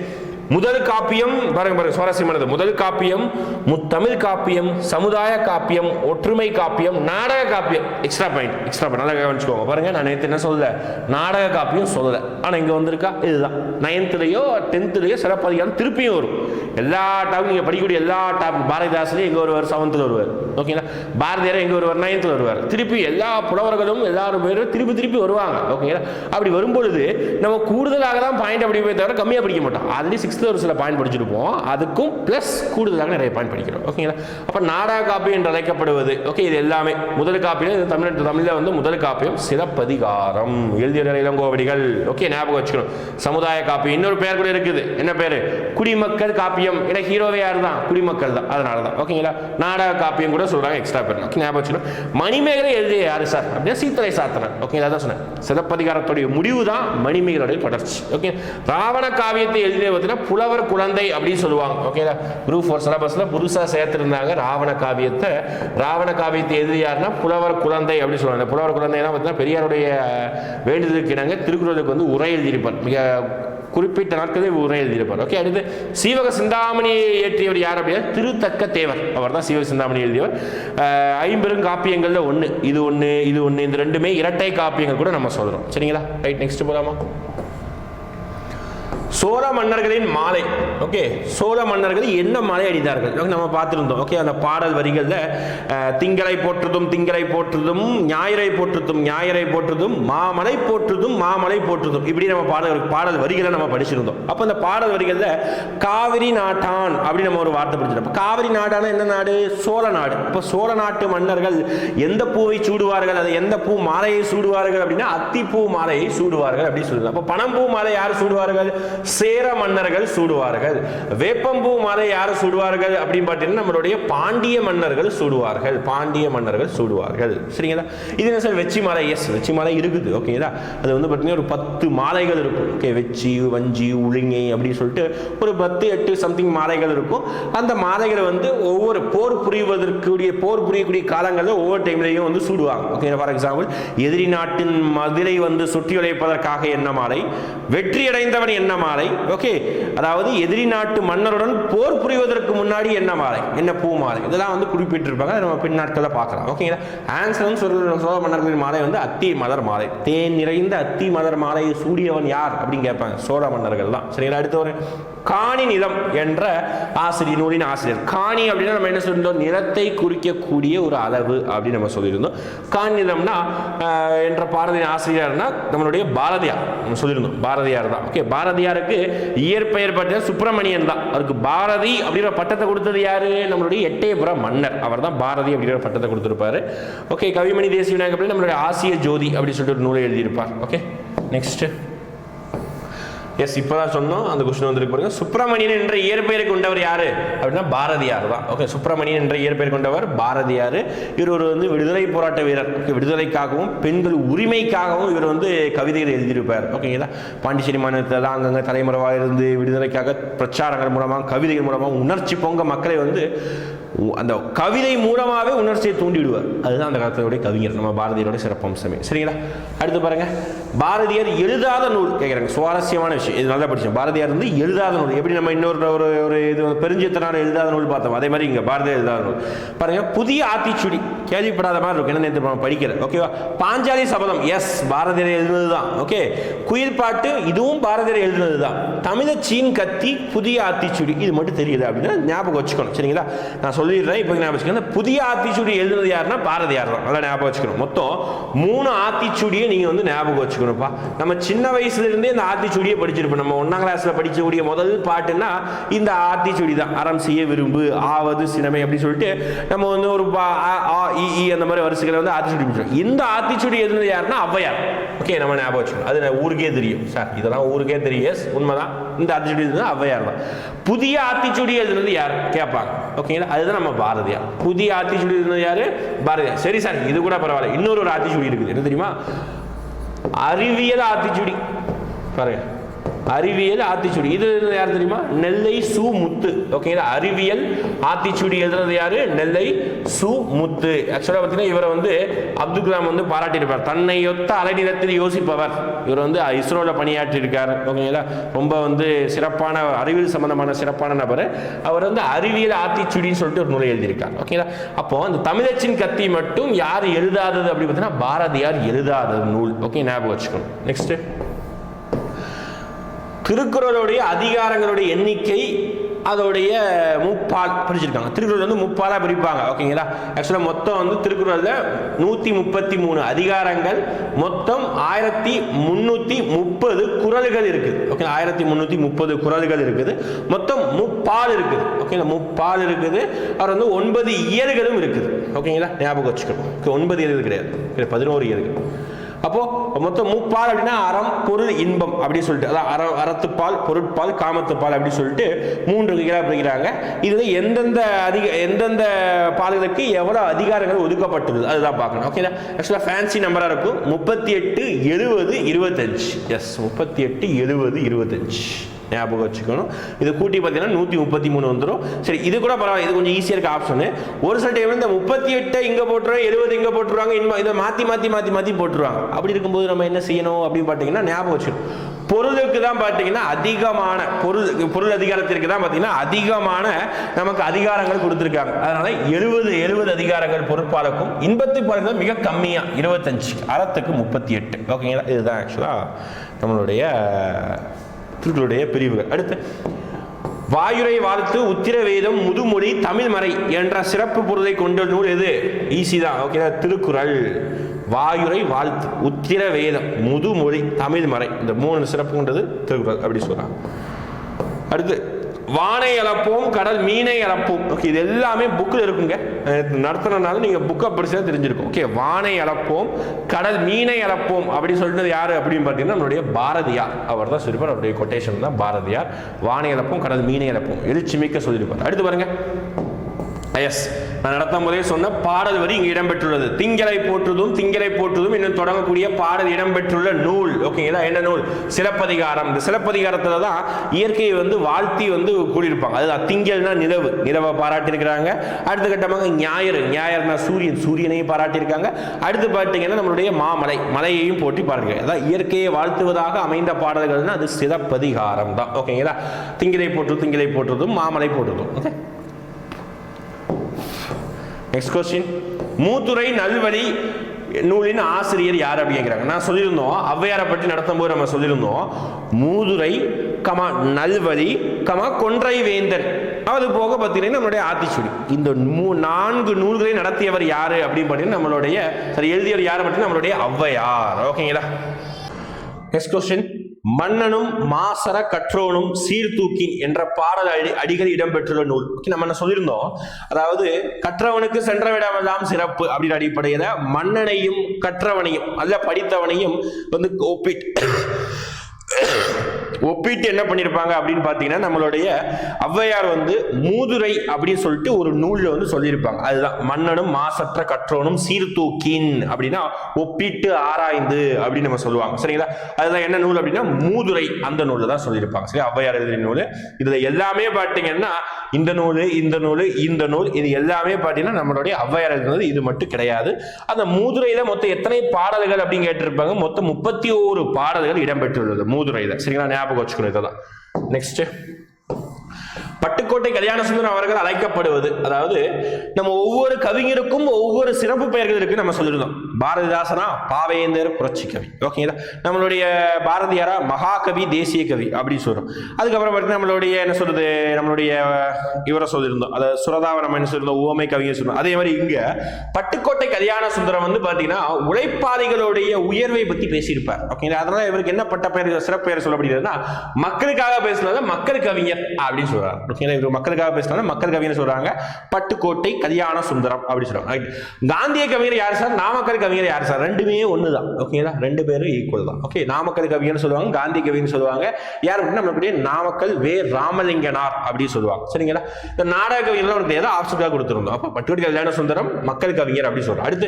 முதல் காப்பியம் பாருங்க பாருங்க சுவாரஸ்யமானது. முதல் காப்பியம் முத்தமிழ் காப்பியம் சமுதாய காப்பியம் ஒற்றுமை காப்பியம் நாடக காப்பியம். எக்ஸ்ட்ரா பாயிண்ட் எக்ஸ்ட்ரா பாயிண்ட் நல்லா கவனிச்சுக்கோங்க. பாருங்க நான் நேற்று என்ன சொல்லல? நாடக காப்பியம் சொல்லல. ஆனா இங்க வந்திருக்கா? இதுதான். நைன்த்லயோ டென்த்லயோ சிறப்பதிகாரம் திருப்பியும் வரும். எல்லா டாபிக் நீங்க படிக்கக்கூடிய எல்லா டாப் பாரதிதாசனையும் எங்க வருவார் செவன்த்தில் வருவார். ஓகேங்களா? பாரதியார் எங்க வருவார் நைன்த்தில் வருவார். திருப்பி எல்லா புலவர்களும் எல்லாரும் பேரும் திருப்பி திருப்பி வருவாங்க. ஓகேங்களா? அப்படி வரும்பொழுது நம்ம கூடுதலாக தான் பாயிண்ட் அப்படி போய் தவிர கம்மியாக படிக்க மாட்டோம். ஆல்ரெடி சிக்ஸ்த்தில் ஒரு சில பாயிண்ட் படிச்சிருப்போம். அதுக்கும் ப்ளஸ் கூடுதலாக நிறைய பாயிண்ட் படிக்கிறோம். ஓகேங்களா அப்போ நாடக காப்பி என்று அழைக்கப்படுவது. ஓகே இது எல்லாமே முதல் காப்பியம் இது தமிழ் தமிழில் வந்து முதல் காப்பியம் சிலப்பதிகாரம். எழுதிய இளங்கோவடிகள். ஓகே ஞாபகம் வச்சுக்கணும். சமுதாய காப்பியம் இன்னொரு பேர் கூட இருக்குது. என்ன பேர்? குடிமக்கள் காப்பியம். ஏன்னா ஹீரோவே யார் தான் குடிமக்கள் தான். அதனால தான் ஓகேங்களா நாடக காப்பியம் கூட சொல்கிறாங்க எக்ஸ்ட்ரா பேர் ஓகே ஞாபகம் வச்சுக்கணும். மணிமேகலை எழுதிய யாரு சார்? அப்படின்னா சீத்தலை சாத்தனர். ஓகேங்களா அதான் சொன்னேன். சிலப்பதிகாரத்துடைய முடிவு தான் மணிமேகலுடைய தொடர்ச்சி. ஓகே ராவண காவியத்தை எழுதிய பார்த்தீங்கன்னா புலவர் குழந்தை அப்படின்னு சொல்லுவாங்க. ஓகேங்களா குரூப் ஃபோர் சிலபஸில் புதுசாக சேர்த்துருந்தாங்க ராவண காவியத்தை. ராவண காவியத்தை எழுதியாருன்னா புலவர் குழந்தை அப்படின்னு சொல்லுவாங்க. புலவர் குழந்தைனா பார்த்தீங்கன்னா பெரியாருடைய வேண்டுதலுக்கு இணங்க திருக்குறளுக்கு வந்து உரை எழுதியிருப்பார். மிக குறிப்பிட்ட நாட்களே உரை எழுதியிருப்பார். ஓகே அடுத்து சீவக சிந்தாமணியை இயற்றியவர் யார் அப்படின்னா திருத்தக்க தேவர். அவர் தான் சீவக சிந்தாமணி எழுதியவர். ஐம்பெரும் காப்பியங்களில் ஒன்று இது ஒன்று இது ஒன்று இந்த ரெண்டுமே இரட்டை காப்பியங்கள் கூட நம்ம சொல்றோம். சரிங்களா? ரைட் நெக்ஸ்ட் போகலாமா சோழ மன்னர்களின் மாலை. ஓகே சோழ மன்னர்கள் என்ன மாலை அடித்தார்கள் நம்ம பார்த்துருந்தோம். ஓகே அந்த பாடல் வரிகளில் திங்களை போற்றுதும் திங்களை போற்றுதும் ஞாயிறை போற்றுதும் ஞாயிறை போற்றுதும் மாமலை போற்றுதும் மாமலை போற்றுதும். இப்படி நம்ம பாடல் பாடல் வரிகளை நம்ம படிச்சிருந்தோம். அப்போ அந்த பாடல் வரிகளில் காவிரி நாட்டான் அப்படி நம்ம ஒரு வார்த்தை படிச்சிருந்தோம். காவிரி நாடான என்ன நாடு? சோழ நாடு. இப்போ சோழ நாட்டு மன்னர்கள் எந்த பூவை சூடுவார்கள்? அது எந்த பூ மாலையை சூடுவார்கள் அப்படின்னா அத்திப்பூ மாலையை சூடுவார்கள் அப்படின்னு சொல்லுவாங்க. அப்போ பணம் பூ மாலை யார் சூடுவார்கள்? சேர மன்னர்கள் சூடுவார்கள். வேப்பம்பூ மாலை யார் சூடுவார்கள் அப்படின்னு பார்த்தீங்கன்னா நம்மளுடைய பாண்டிய மன்னர்கள் சூடுவார்கள். பாண்டிய மன்னர்கள் சூடுவார்கள். சரிங்களா? இது என்ன சார்? வெச்சி மாலை. எஸ் வெச்சி மாலை இருக்குது. ஓகேங்களா அது வந்து பார்த்தீங்கன்னா ஒரு பத்து மாலைகள் இருக்கும். ஓகே வெச்சி வஞ்சி உளிங்கை அப்படின்னு சொல்லிட்டு ஒரு பத்து எட்டு சம்திங் மாலைகள் இருக்கும். அந்த மாலைகளை வந்து ஒவ்வொரு போர் புரிவதற்குரிய போர் புரியக்கூடிய காலங்களில் ஒவ்வொரு டைம்லையும் வந்து சூடுவாங்க. ஓகே ஃபார் எக்ஸாம்பிள் எதிரி நாட்டின் மதுரை வந்து சுற்றி உழைப்பதற்காக என்ன மாலை? வெற்றி அடைந்தவன் என்ன மாலை? மாலை ஓகே அதாவது எதிரி நாட்டு மன்னருடன் போர் புரிவதற்கு முன்னாடி என்ன மாலை? என்ன பூ மாலை இதெல்லாம் வந்து குறிப்பிட்டிருப்பாங்க. அதை நம்ம பின் நாட்களில் பார்க்கலாம் ஓகேங்களா ஆன்சர் சோழ மன்னர்களின் மாலை வந்து அத்தி மலர் மாலை. தேன் நிறைந்த அத்தி மலர் மாலையை சூடியவன் யார் அப்படின்னு கேட்பாங்க. சோழ மன்னர்கள் தான். சரிங்களா? அடுத்து ஒரு காணி நிலம் என்ற ஆசிரியர் நூலின் ஆசிரியர். காணி அப்படின்னா நம்ம என்ன சொல்லியிருந்தோம்? நிலத்தை குறிக்கக்கூடிய ஒரு அளவு அப்படின்னு நம்ம சொல்லியிருந்தோம். காணி நிலம்னா என்ற பாரதியின் ஆசிரியர்னா நம்மளுடைய பாரதியார். நம்ம சொல்லியிருந்தோம். பாரதியார் தான். ஓகே பாரதியாருக்கு இயற்பெயர் பட்ட சுப்பிரமணியன் தான். அவருக்கு பாரதி அப்படிங்கிற பட்டத்தை கொடுத்தது யாரு? நம்மளுடைய எட்டயபுர மன்னர். அவர் தான் பாரதி அப்படிங்கிற பட்டத்தை கொடுத்துருப்பாரு. ஓகே கவிமணி தேசிய விநாயகர் அப்படின்னு நம்மளுடைய ஆசிய ஜோதி அப்படின்னு சொல்லிட்டு ஒரு நூலை எழுதியிருப்பார். ஓகே நெக்ஸ்ட்டு எஸ் இப்போதான் சொன்னோம். அந்த கொஸ்டின் வந்துருக்கு பாருங்க. சுப்பிரமணியன் என்ற இயற்பெயரை கொண்டவர் யாரு? அப்படின்னா பாரதியார் தான். ஓகே சுப்பிரமணியன் என்ற இயற்பெயர் கொண்டவர் பாரதியார். இவர் ஒரு வந்து விடுதலை போராட்ட வீரர் விடுதலைக்காகவும் பெண்கள் உரிமைக்காகவும் இவர் வந்து கவிதைகள் எழுதியிருப்பார். ஓகேங்களா பாண்டிச்சேரி மாநிலத்தில் தான் அங்கங்கே தலைமுறைவாக இருந்து விடுதலைக்காக பிரச்சாரங்கள் மூலமாக கவிதைகள் மூலமாக உணர்ச்சி பொங்க மக்களை வந்து உ- அந்த கவிதை மூலமாகவே உணர்ச்சியை தூண்டிவிடுவார். அதுதான் அந்த காலத்துடைய கவிஞர் நம்ம பாரதியாரோட சிறப்பம்சமே. சரிங்களா? அடுத்து பாருங்க. பாரதியார் எழுதாத நூல் கேட்குறாங்க சுவாரஸ்யமான விஷயம். இது நல்லா படித்தோம் பாரதியார் வந்து எழுதாத நூல் எப்படி நம்ம இன்னொரு ஒரு ஒரு இது பெருஞ்சித்தனால் எழுதாத நூல் பார்த்தோம். அதே மாதிரி இங்கே பாரதியார் எழுதாத நூல் பாருங்க புதிய ஆத்திச்சுடி. கேள்விப்படாத மாதிரி இருக்கும். என்ன நேற்று படிக்கிறேன் ஓகேவா பாஞ்சாலி சபதம். எஸ் பாரதியார் எழுதுனது தான் ஓகே குயில் பாட்டு இதுவும் பாரதியார் எழுதுனது தான் தமிழச்சியின் கத்தி புதிய ஆத்திச்சுடி. இது மட்டும் தெரியுது அப்படின்னா ஞாபகம் வச்சுக்கணும். சரிங்களா? நான் சொல்லிடுறேன். இப்போ ஞாபகம் வச்சுக்கணும் புதிய ஆத்திச்சுடி எழுதுனது யாருன்னா பாரதியார் தான். நல்லா ஞாபகம் வச்சுக்கணும். மொத்தம் மூணு ஆத்திச்சுடியை நீங்கள் வந்து ஞாபகம் வச்சுக்கணும்ப்பா. நம்ம சின்ன வயசுலேருந்தே இந்த ஆத்திச்சுடியை படிச்சிருப்போம். நம்ம ஒன்றாம் கிளாஸில் படிக்கக்கூடிய முதல் பாட்டுன்னா இந்த ஆத்திச்சுடி தான். அறம் செய்ய விரும்பு ஆவது சினமை அப்படின்னு சொல்லிட்டு நம்ம வந்து ஒரு பா- ஆ, இ, அந்த மாதிரி வரிசைகளை வந்து ஆத்திச்சுடி படிச்சோம் இந்த ஆத்திச்சுடி எதுனது யாருன்னா ஔவையார். ஓகே நம்ம ஞாபகம் வச்சுக்கணும். அது ஊருக்கே தெரியும். சார் இதெல்லாம் ஊருக்கே தெரியும். எஸ் உண்மைதான். இந்த ஆத்திச்சுடி எழுதுனது ஔவையார் தான். புதிய ஆத்திச்சுடி எதுனது யார்? கேட்பாங்க. ஓகேங்களா அதுதான் நம்ம பாரதியார். புதிய ஆத்திச்சுடி எழுதுனது யாரு? பாரதியார். சரி சார் இது கூட பரவாயில்ல. இன்னொரு ஒரு ஆத்திச்சுடி இருக்குது. என்ன தெரியுமா? அறிவியல் ஆத்திச்சுடி பாருங்க. அறிவியல் ஆத்திச்சுடி. இது எழுதுறது யார் தெரியுமா? நெல்லை சு முத்து. ஓகேங்களா அறிவியல் ஆத்திச்சுடி எழுதுறது யாரு? நெல்லை சு முத்து. ஆக்சுவலாக பார்த்தீங்கன்னா இவரை வந்து அப்துல் கலாம் வந்து பாராட்டியிருப்பார். தன்னை ஒத்த அலைநிலத்தில் யோசிப்பவர். இவர் வந்து இஸ்ரோவில் பணியாற்றியிருக்கார். ஓகேங்களா ரொம்ப வந்து சிறப்பான அறிவியல் சம்பந்தமான சிறப்பான நபர். அவர் வந்து அறிவியல் ஆத்திச்சுடின்னு சொல்லிட்டு ஒரு நூலை எழுதியிருக்கார். ஓகேங்களா அப்போ அந்த தமிழச்சின் கத்தி மட்டும் யார் எழுதாதது அப்படி பார்த்தீங்கன்னா பாரதியார் எழுதாத நூல். ஓகே ஞாபகம் வச்சுக்கணும். நெக்ஸ்ட்டு திருக்குறளுடைய அதிகாரங்களுடைய எண்ணிக்கை அதோடைய முப்பால் பிரிச்சிருக்காங்க. திருக்குறள் வந்து முப்பாலாக பிரிப்பாங்க. ஓகேங்களா? ஆக்சுவலாக மொத்தம் வந்து திருக்குறளில் நூற்றி முப்பத்தி மூணு அதிகாரங்கள் மொத்தம் ஆயிரத்தி முந்நூற்றி முப்பது குரல்கள் இருக்குது. ஓகே ஆயிரத்தி முந்நூற்றி முப்பது குறள்கள் இருக்குது. மொத்தம் முப்பால் இருக்குது. ஓகேங்களா? முப்பால் இருக்குது. அவர் வந்து ஒன்பது இயல்களும் இருக்குது. ஓகேங்களா? ஞாபகம் வச்சுக்கணும். ஒன்பது இயல்கள் கிடையாது. பதினோரு இயல்கள். அப்போ மொத்தம் முப்பால் அப்படின்னா அறம் பொருள் இன்பம் அப்படின்னு சொல்லிட்டு அதான் அற அறத்துப்பால் பொருட்பால் காமத்துப்பால் அப்படின்னு சொல்லிட்டு மூன்று வகைகளாக பிரிக்கிறாங்க. இதுல எந்தெந்த அதிக எந்தெந்த பால்களுக்கு எவ்வளவு அதிகாரங்கள் ஒதுக்கப்பட்டுள்ளது? அதுதான் பார்க்கணும். ஓகேங்களா ஆக்சுவலாக ஃபேன்சி நம்பராக இருக்கும். முப்பத்தி எட்டு எழுபது இருபத்தஞ்சு. எஸ் முப்பத்தி எட்டு எழுபது இருபத்தஞ்சு. ஞாபகம் வச்சுக்கணும். இது கூட்டி பார்த்தீங்கன்னா நூற்றி முப்பத்தி மூணு வந்துடும் சரி இது கூட பரவாயில்ல இது கொஞ்சம் ஈஸியாக இருக்க ஆப்ஷனு ஒரு சில டைம் இந்த முப்பத்தி எட்டை இங்கே போட்டுருவாங்க எழுபது இங்கே போட்டுருவாங்க இன்னும் இதை மாற்றி மாற்றி மாற்றி மாற்றி போட்டுருவாங்க. அப்படி இருக்கும்போது நம்ம என்ன செய்யணும் அப்படின்னு பார்த்தீங்கன்னா ஞாபகம் வச்சுக்கணும். பொருளுக்கு தான் பார்த்தீங்கன்னா அதிகமான பொருள் பொருள் அதிகாரத்திற்கு தான் பார்த்தீங்கன்னா அதிகமான நமக்கு அதிகாரங்கள் கொடுத்துருக்காங்க. அதனால எழுபது எழுபது அதிகாரங்கள் பொறுப்பாளருக்கும் இன்பத்து பாலுக்கு மிக கம்மியாக இருபத்தஞ்சு அறத்துக்கு முப்பத்தி எட்டு. ஓகேங்களா? இதுதான் ஆக்சுவலாக நம்மளுடைய திருக்குறளுடைய பிரிவுகள். அடுத்து வாயுரை வாழ்த்து உத்திர வேதம் முதுமொழி தமிழ்மறை என்ற சிறப்பு பொருளை கொண்ட நூல் எது? ஈஸி தான். ஓகேவா திருக்குறள். வாயுரை வாழ்த்து உத்திர வேதம் முதுமொழி தமிழ்மறை இந்த மூணு சிறப்பு கொண்டது திருக்குறள் அப்படி சொல்றாங்க. அடுத்து வானை இழப்போம் கடல் மீனை இழப்போம். ஓகே இது எல்லாமே புக்கில் இருக்குங்க. அஹ் நீங்கள் புக்கை படிச்சா தெரிஞ்சிருக்கும். ஓகே வானை இழப்போம் கடல் மீனை இழப்போம் அப்படி சொல்லிட்டு யார் அப்படின்னு பார்த்தீங்கன்னா நம்மளுடைய பாரதியார். அவர் தான் சொல்லியிருப்பார் அவருடைய கொட்டேஷன் தான் பாரதியார். வானை இழப்போம் கடல் மீனை இழப்போம். எழுச்சி மிக்க சொல்லியிருப்பார். அடுத்து பாருங்க. எஸ் நான் நடத்தும் போதே சொன்ன பாடல் வரி இங்கே இடம்பெற்றுள்ளது. திங்களை போற்றுதும் திங்களை போற்றுதும் இன்னும் தொடங்கக்கூடிய பாடல் இடம்பெற்றுள்ள நூல். ஓகேங்களா என்ன நூல்? சிலப்பதிகாரம். இந்த சிலப்பதிகாரத்தில் தான் இயற்கையை வந்து வாழ்த்தி வந்து கூடியிருப்பாங்க அதுதான் திங்கள்னா நிலவு. நிலவை பாராட்டியிருக்கிறாங்க. அடுத்த கட்டமாக ஞாயிறு. ஞாயிறுனா சூரியன். சூரியனையும் பாராட்டியிருக்காங்க. அடுத்து பார்த்தீங்கன்னா நம்மளுடைய மாமலை. மலையையும் போட்டி பாருங்க. அதான் இயற்கையை வாழ்த்துவதாக அமைந்த பாடல்கள்னா அது சிலப்பதிகாரம் தான். ஓகேங்களா திங்களை போற்று திங்களை போற்றுதும் மாமலை போட்டுதும் ஓகே நெக்ஸ்ட் கொஸ்டின் மூத்துரை நல்வழி நூலின் ஆசிரியர் யார் அப்படிங்கிறாங்க நான் சொல்லியிருந்தோம். ஔவையாரை பற்றி நடத்தும் போது நம்ம சொல்லியிருந்தோம். மூதுரை கமா நல்வழி கமா கொன்றை வேந்தன் அது போக பார்த்தீங்கன்னா நம்மளுடைய ஆத்திச்சூடி. இந்த மூ நான்கு நூல்களை நடத்தியவர் யாரு அப்படின்னு பார்த்தீங்கன்னா நம்மளுடைய சரி எழுதியவர் யார் பற்றி? நம்மளுடைய ஔவையார். ஓகேங்களா? நெக்ஸ்ட் கொஸ்டின் மன்னனும் மாசர கற்றோனும் சீர்தூக்கின் என்ற பாடல் அடி அடிகள் இடம்பெற்றுள்ள நூல். நம்ம என்ன சொல்லியிருந்தோம்? அதாவது கற்றவனுக்கு சென்ற சிறப்பு அப்படின்ற அடிப்படையில மன்னனையும் கற்றவனையும் அல்ல படித்தவனையும் வந்து ஒப்பிட்டு ஒப்பிட்டு என்ன பண்ணியிருப்பாங்க அப்படின்னு பார்த்தீங்கன்னா நம்மளுடைய ஔவையார் வந்து மூதுரை அப்படின்னு சொல்லிட்டு ஒரு நூலில் வந்து சொல்லியிருப்பாங்க. அதுதான் மன்னனும் மாசற்ற கற்றோனும் சீர்தூக்கின் அப்படின்னா ஒப்பிட்டு ஆராய்ந்து அப்படின்னு நம்ம சொல்லுவாங்க. சரிங்களா? அதுதான் என்ன நூல் அப்படின்னா மூதுரை அந்த நூலில் தான் சொல்லியிருப்பாங்க. சரி ஔவையார் எழுதிய நூல். இதில் எல்லாமே பார்த்தீங்கன்னா இந்த நூல் இந்த நூல் இந்த நூல் இது எல்லாமே பார்த்தீங்கன்னா நம்மளுடைய ஔவையார் எழுதினது. இது மட்டும் கிடையாது. அந்த மூதுரையில் மொத்தம் எத்தனை பாடல்கள் அப்படின்னு கேட்டிருப்பாங்க? மொத்தம் முப்பத்தி ஓரு பாடல்கள் இடம்பெற்றுள்ளது மூதுரையில். சரிங்களா? ஞாபகம் வச்சுக்கணும் இதெல்லாம் நெக்ஸ்ட் பட்டுக்கோட்டை கல்யாண சுந்தரம் அவர்கள் அழைக்கப்படுவது. அதாவது நம்ம ஒவ்வொரு கவிஞருக்கும் ஒவ்வொரு சிறப்பு பெயர்கள் இருக்கு நம்ம சொல்லியிருந்தோம் பாரதிதாசனா பாவேந்தர் புரட்சி கவி. ஓகேங்களா நம்மளுடைய பாரதியாரா மகாகவி தேசிய கவி அப்படின்னு சொல்றோம். அதுக்கப்புறம் பார்த்தீங்கன்னா நம்மளுடைய என்ன சொல்றது நம்மளுடைய இவரை சொல்லியிருந்தோம் அதை சுரதாவை நம்ம என்ன சொல்லியிருந்தோம் ஓமை கவிஞர் சொல்றோம் அதே மாதிரி இங்க பட்டுக்கோட்டை கல்யாண சுந்தரம் வந்து பாத்தீங்கன்னா உழைப்பாளிகளுடைய உயர்வை பத்தி பேசியிருப்பார். ஓகேங்களா அதனால இவருக்கு என்ன பட்ட பெயர் சிறப்பு பெயர் சொல்லப்படுகிறதுனா மக்களுக்காக பேசுனது மக்கள் கவிஞர் அப்படின்னு சொல்றாங்க. ஓகேங்களா இவர் மக்களுக்காக பேசினாலும் மக்கள் கவிஞர் சொல்றாங்க. பட்டுக்கோட்டை கல்யாண சுந்தரம் அப்படின்னு சொல்றாங்க. காந்திய கவிஞர் யார் சார்? நாமக்கல் கவிஞர் யார் சார்? ரெண்டுமே ஒன்று தான் ஓகேங்களா ரெண்டு பேரும் ஈக்குவல் தான். ஓகே நாமக்கல் கவிஞர் சொல்லுவாங்க காந்தி கவிஞர் சொல்லுவாங்க. யார் அப்படின்னா நம்மளுடைய நாமக்கல் வே. ராமலிங்கனார் அப்படின்னு சொல்லுவாங்க. சரிங்களா? இந்த நாடக கவிஞர்லாம் உனக்கு ஏதோ ஆப்ஷனுக்காக கொடுத்துருந்தோம். அப்போ பட்டுக்கோட்டை கல்யாண சுந்தரம் மக்கள் கவிஞர் அப்படின்னு சொல்றோம் அடுத்து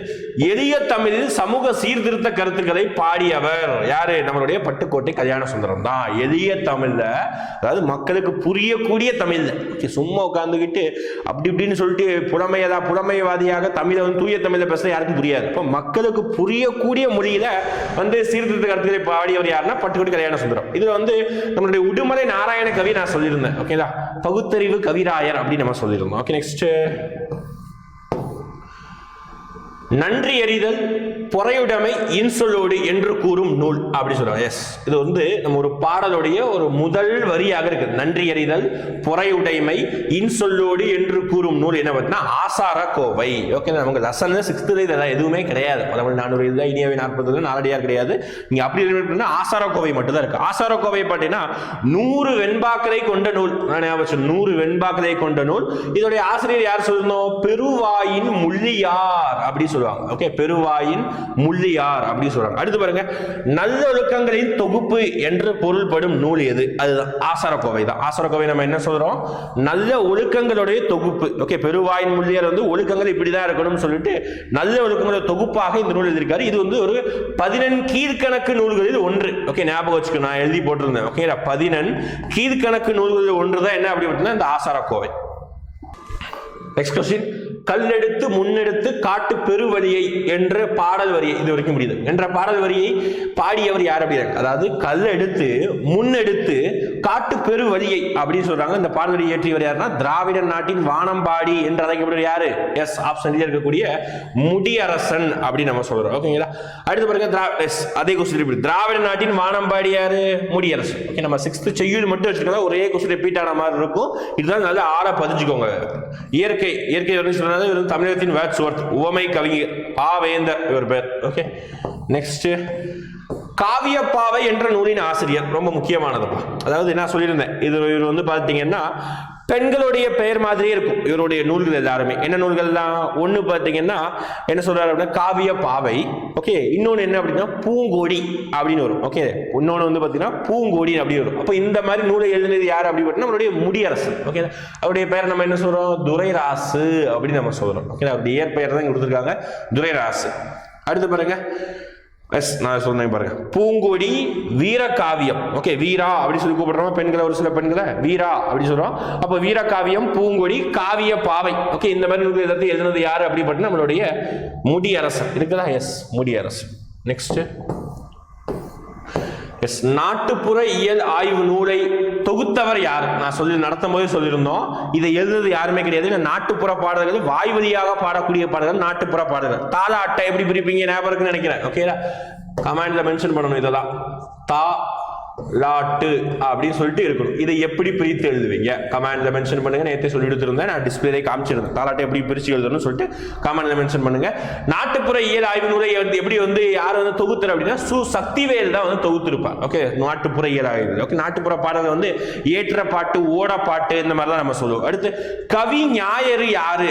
எளிய தமிழில் சமூக சீர்திருத்த கருத்துக்களை பாடியவர் யாரு? நம்மளுடைய பட்டுக்கோட்டை கல்யாண சுந்தரம் தான். எளிய தமிழ்ல அதாவது மக்களுக்கு புரிய புரியக்கூடிய தமிழ். ஓகே சும்மா உட்காந்துக்கிட்டு அப்படி இப்படின்னு சொல்லிட்டு புலமையதா புலமைவாதியாக தமிழை வந்து தூய தமிழில் பேச யாருக்கும் புரியாது. இப்போ மக்களுக்கு புரியக்கூடிய மொழியில வந்து சீர்திருத்த கருத்துக்களை பாடியவர் யாருன்னா பட்டுக்கோடி கல்யாண சுந்தரம் இதுல வந்து நம்மளுடைய உடுமலை நாராயண கவி நான் சொல்லியிருந்தேன். ஓகேதா பகுத்தறிவு கவிராயர் அப்படின்னு நம்ம சொல்லியிருந்தோம். ஓகே நெக்ஸ்ட் நன்றி எறிதல் பொறையுடைமை இன்சொல்லோடு என்று கூறும் நூல் அப்படி சொல்றாங்க. எஸ் இது வந்து நம்ம ஒரு பாடலுடைய ஒரு முதல் வரியாக இருக்கு நன்றி எறிதல் பொறையுடைமை இன்சொல்லோடு என்று கூறும் நூல் என்ன பார்த்தீங்கன்னா ஆசார கோவை. ஓகே நமக்கு லசன் சிக்ஸ்த்துல இதெல்லாம் எதுவுமே கிடையாது. பதமொழி நானூறு இதுதான் இனியவை நாற்பது நாலடியார் கிடையாது. நீங்க அப்படி இருக்கணும்னா ஆசார கோவை மட்டும் தான் இருக்கு. ஆசார கோவை பார்த்தீங்கன்னா நூறு வெண்பாக்களை கொண்ட நூல். நான் ஞாபகம் நூறு வெண்பாக்களை கொண்ட நூல். இதோடைய ஆசிரியர் யார் சொல்லணும் பெருவாயின் முள்ளியார் அப்படி சொல்லுவாங்க. ஓகே பெருவாயின் முள்ளியார் அப்படின்னு சொல்றாங்க அடுத்து பாருங்க நல்லொழுக்கங்களின் தொகுப்பு என்று பொருள்படும் நூல் எது? அதுதான் ஆசாரக்கோவை தான். ஆசாரக்கோவை நம்ம என்ன சொல்றோம்? நல்ல ஒழுக்கங்களுடைய தொகுப்பு. ஓகே பெருவாயின் முள்ளியார் வந்து ஒழுக்கங்கள் இப்படிதான் இருக்கணும்னு சொல்லிட்டு நல்ல ஒழுக்கங்களோட தொகுப்பாக இந்த நூல் எழுதியிருக்காரு. இது வந்து ஒரு பதினெண் கீழ்கணக்கு நூல்களில் ஒன்று. ஓகே ஞாபகம் வச்சுக்கோ நான் எழுதி போட்டிருந்தேன். ஓகே பதினெண் கீழ்கணக்கு நூல்களில் ஒன்று தான் என்ன அப்படி பார்த்தீங்கன்னா இந்த ஆசாரக்கோவை. நெக்ஸ்ட் கொஸ்டின் கல்லெடுத்து முன்னெடுத்து காட்டு பெருவழியை என்ற பாடல் வரியை இது வரைக்கும் முடியுது. என்ற பாடல் வரியை பாடியவர் யார் அப்படிங்கிறாங்க அதாவது கல்லெடுத்து முன்னெடுத்து காட்டு பெருவழியை அப்படின்னு சொல்றாங்க. இந்த பாடல் வரியை இயற்றியவர் யாருன்னா திராவிட நாட்டின் வானம்பாடி என்று அழைக்கப்படுற யாரு? எஸ் ஆப்ஷன் இருக்கக்கூடிய முடியரசன் அப்படின்னு நம்ம சொல்றோம். ஓகேங்களா அடுத்து பாருங்க திரா எஸ் அதே கொஸ்டின் திராவிட நாட்டின் வானம்பாடி யாரு? முடியரசன். ஓகே நம்ம சிக்ஸ்த் செய்யுள் மட்டும் வச்சிருக்கோம் ஒரே கொஸ்டின் ரிப்பீட் ஆன மாதிரி இருக்கும். இதுதான் நல்லா ஆற பதிச்சுக்கோங்க இயற்கை இயற்கை வந்து சொன்னது இவர் தமிழகத்தின் வேட்ஸ் ஒர்த் உவமை கவிஞர் ஆ வேந்தர் இவர் பேர். ஓகே நெக்ஸ்ட்டு காவியப்பாவை என்ற நூலின் ஆசிரியர். ரொம்ப முக்கியமானதுப்பா. அதாவது என்ன சொல்லியிருந்தேன் இது இவர் வந்து பார்த்தீங்கன்னா பெண்களுடைய பெயர் மாதிரியே இருக்கும். இவருடைய நூல்கள் எல்லாருமே. என்ன நூல்கள்லாம்? ஒன்று பார்த்தீங்கன்னா என்ன சொல்றாரு அப்படின்னா காவிய பாவை ஓகே இன்னொன்று என்ன அப்படின்னா பூங்கோடி அப்படின்னு வரும். ஓகே இன்னொன்று வந்து பார்த்தீங்கன்னா பூங்கோடி அப்படி வரும். அப்போ இந்த மாதிரி நூலை எழுதினது யார் அப்படின்னு பார்த்தீங்கன்னா அவருடைய முடியரசு. ஓகே அவருடைய பெயர் நம்ம என்ன சொல்றோம்? துரைராசு அப்படின்னு நம்ம சொல்றோம். ஓகே அவருடைய இயற்பெயர் தான் கொடுத்துருக்காங்க. துரைராசு. அடுத்து பாருங்க. எஸ் நான் சொன்னேன் பாருங்க. பூங்கொடி வீரகாவியம். ஓகே வீரா அப்படி சொல்லி கூப்பிடுறோம் பெண்களை ஒரு சில பெண்களை வீரா அப்படின்னு சொல்றோம். அப்போ வீரகாவியம் பூங்கொடி காவிய பாவை. ஓகே இந்த மாதிரி நூல்கள் எல்லாத்தையும் எழுதுனது யாரு அப்படி பார்த்தீங்கன்னா நம்மளுடைய முடியரசன். இருக்குதா எஸ் முடியரசன். நெக்ஸ்ட் எஸ் நாட்டுப்புற இயல் ஆய்வு நூலை தொகுத்தவர் யார்? நான் சொல்லி நடத்தும் போதே சொல்லியிருந்தோம். இதை எழுதுறது யாருமே கிடையாது. நாட்டுப்புற பாடல்கள் வாய் வழியாக பாடக்கூடிய பாடல்கள் நாட்டுப்புற பாடல்கள். தாள அட்டை எப்படி பிரிப்பீங்க? ஞாபகம் இருக்குன்னு நினைக்கிறேன். ஓகேடா கமாண்ட்ல மென்ஷன் பண்ணணும் இதெல்லாம். தா லாட்டு அப்படின்னு சொல்லிட்டு இருக்கணும். இதை எப்படி பிரித்து எழுதுவீங்க? கமாண்ட்ல மென்ஷன் பண்ணுங்க. நேற்று சொல்லி எடுத்திருந்தேன். நான் டிஸ்பிளே காமிச்சிருந்தேன். தாலாட்டை எப்படி பிரித்து எழுதணும்னு சொல்லிட்டு கமாண்ட்ல மென்ஷன் பண்ணுங்க. நாட்டுப்புற இயல் ஆய்வு நூலை வந்து எப்படி வந்து யார் வந்து தொகுத்தர் அப்படின்னா சு. சக்திவேல் தான் வந்து தொகுத்திருப்பார். ஓகே நாட்டுப்புற இயல் ஆய்வு ஓகே நாட்டுப்புற பாடல்கள் வந்து ஏற்ற பாட்டு ஓட பாட்டு இந்த மாதிரி தான் நம்ம சொல்லுவோம். அடுத்து கவி ஞாயிறு யாரு?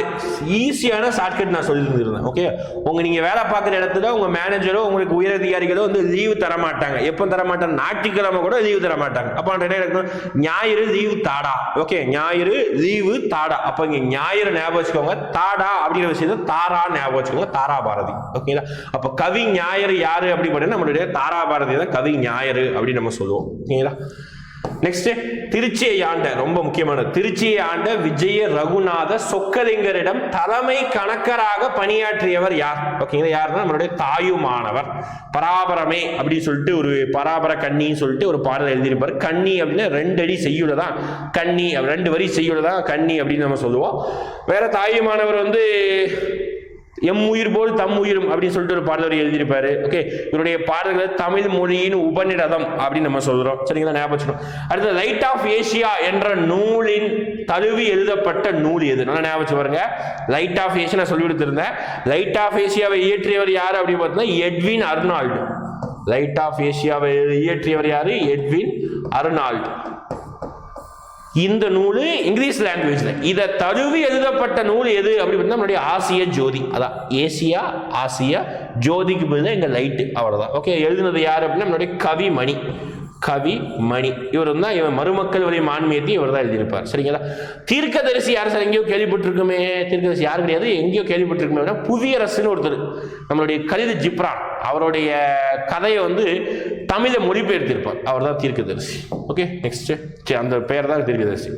ஈஸியான ஷார்ட்கட் நான் சொல்லிருந்திருந்தேன் ஓகே உங்க நீங்க வேலை பார்க்குற இடத்துல உங்க மேனேஜரோ உங்களுக்கு உயரதிகாரிகளோ வந்து லீவு தர மாட்டாங்க எப்போ தர மாட்டாங்க ஞாயிற்றுக்கிழமை கூட லீவு தர மாட்டாங்க. அப்போ அந்த என்ன ஞாயிறு லீவு தாடா. ஓகே ஞாயிறு லீவு தாடா. அப்போ இங்கே ஞாயிறு ஞாபகம் வச்சுக்கோங்க. தாடா அப்படிங்கிற விஷயத்த தாரா ஞாபகம் வச்சுக்கோங்க. தாரா பாரதி. ஓகேங்களா அப்போ கவி ஞாயிறு யாரு அப்படி பார்த்தீங்கன்னா நம்மளுடைய தாரா பாரதி தான் கவி ஞாயிறு அப்படின்னு நம்ம சொல்லுவோம். ஓகேங்களா நெக்ஸ்ட் திருச்சியை ஆண்ட ரொம்ப முக்கியமான திருச்சியை ஆண்ட விஜய ரகுநாத சொக்கலிங்கரிடம் தலைமை கணக்கராக பணியாற்றியவர் யார்? ஓகேங்களா யாருன்னா நம்மளுடைய தாயுமானவர். பராபரமே அப்படின்னு சொல்லிட்டு ஒரு பராபர கண்ணின்னு சொல்லிட்டு ஒரு பாடல் எழுதியிருப்பார். கண்ணி அப்படின்னா ரெண்டு அடி செய்யுள்ள தான். கண்ணி ரெண்டு வரி செய்யுள்ள தான் கண்ணி அப்படின்னு நம்ம சொல்லுவோம். வேற தாயுமானவர் வந்து எம் உயிர் போல் தம் உயிரும் அப்படின்னு சொல்லிட்டு ஒரு பாடல் எழுதியிருப்பாரு. ஓகே இவருடைய பாடல்கள் தமிழ் மொழியின் உபநிடதம் அப்படின்னு நம்ம சொல்றோம். சரிங்களா? ஞாபகம் வச்சுக்கணும். அடுத்து லைட் ஆஃப் ஏசியா என்ற நூலின் தழுவி எழுதப்பட்ட நூல் எது? நல்லா ஞாபகம் வச்சு பாருங்க. லைட் ஆஃப் ஏசியா நான் சொல்லி கொடுத்திருந்தேன். லைட் ஆஃப் ஏசியாவை இயற்றியவர் யார் அப்படின்னு பார்த்தீங்கன்னா எட்வின் அர்னால்டு லைட் ஆஃப் ஏசியாவை இயற்றியவர் யாரு? எட்வின் அர்னால்டு இந்த நூல் இங்கிலீஷ் லாங்குவேஜில் இதை தழுவி எழுதப்பட்ட நூல் எது? அப்படின்னு நம்மளுடைய ஆசிய ஜோதி. அதான் ஏசியா ஆசியா ஜோதிக்கு பதிலாக எங்கள் லைட்டு அவ்வளோதான் ஓகே எழுதுனது யார் அப்படின்னா நம்மளுடைய கவிமணி. கவி மணி இவர் தான் இவன் மருமக்கள் வரையும் ஆன்மீகத்தையும் இவர் தான் எழுதியிருப்பார். சரிங்களா? தீர்க்கதரிசி யார் சார்? எங்கேயோ கேள்விப்பட்டிருக்குமே. தீர்க்கதரிசி யார் கிடையாது? எங்கேயோ கேள்விப்பட்டிருக்குமே அப்படின்னா புவியரசுன்னு ஒருத்தர் நம்மளுடைய கலிது ஜிப்ரான் அவருடைய கதையை வந்து தமிழை மொழிபெயர்த்திருப்பார். அவர் தான் தீர்க்கதரிசி ஓகே நெக்ஸ்ட் அந்த பெயர் தான் தீர்க்கதரிசி.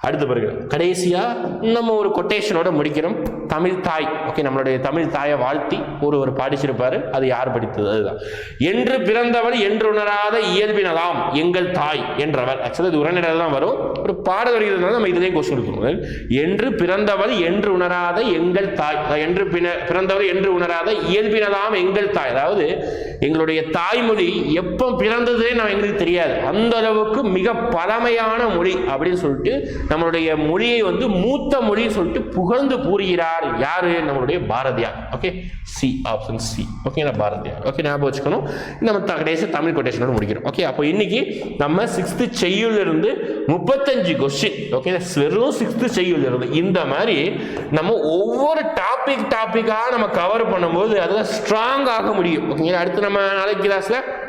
அடுத்த பிறகு கடைசியாக நம்ம ஒரு கொட்டேஷனோட முடிக்கிறோம் தமிழ் தாய். ஓகே நம்மளுடைய தமிழ் தாயை வாழ்த்தி ஒருவர் பாடிச்சிருப்பாரு. அது யார் படித்தது? அதுதான். என்று பிறந்தவர் என்று உணராத இயல்பினதாம் எங்கள் தாய் என்றவர். ஆக்சுவலாக இது உரைநடையில் தான் வரும். ஒரு பாடல் வருகிறதுனால நம்ம இதுலேயும் கொஸ்டின் எடுக்கணும் என்று பிறந்தவர் என்று உணராத எங்கள் தாய். என்று பின- பிறந்தவர் என்று உணராத இயல்பினதாம் எங்கள் தாய். அதாவது எங்களுடைய தாய்மொழி எப்போ பிறந்ததே நம்ம எங்களுக்கு தெரியாது. அந்த அளவுக்கு மிக பழமையான மொழி அப்படின்னு சொல்லிட்டு நம்மளுடைய மொழியை வந்து மூத்த மொழின்னு சொல்லிட்டு புகழ்ந்து கூறுகிறார் யாரு? நம்மளுடைய Bharathiyar. Okay C option C ஓகேங்களா பாரதியார். ஓகே ஞாபகம் வச்சுக்கணும். நம்ம த- கடைசி தமிழ் கொட்டேஷனோட முடிக்கிறோம். ஓகே அப்போ இன்னைக்கு நம்ம சிக்ஸ்த்து செய்யுள்லேருந்து முப்பத்தஞ்சு கொஸ்டின் ஓகே வெறும் சிக்ஸ்த்து செய்யுள்லேருந்து இந்த மாதிரி நம்ம ஒவ்வொரு டாபிக் டாப்பிக்காக நம்ம கவர் பண்ணும்போது அதுதான் ஸ்ட்ராங் ஆக முடியும். ஓகேங்களா அடுத்து நம்ம நாளைக்கு கிளாஸில்